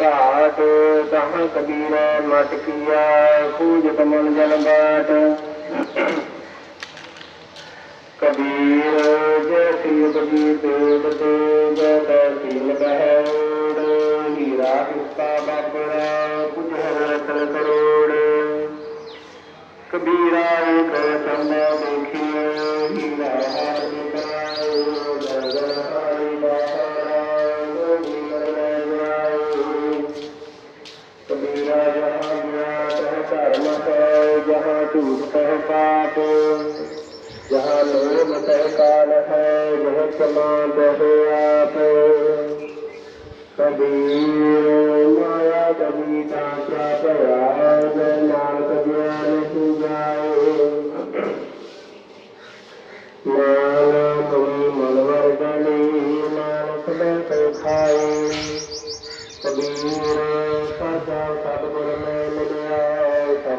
कहाँ कबीर देव तहसील बहरोड़ हीरा रतन करोड़ कबीरा एक चंदा देखिए हीरा हार है जहाँ झूठ तह पाप जहाँ लोभ तह काल है जह क्षमा तह आप। कबीर माया, कभी तात्या प्रयाग ज्ञान सुजाए मान कवि मनवर गली नानक बैठ खाए। Kabir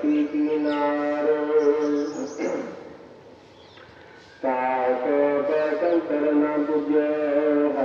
di dinaro Kau kebakan karena budaya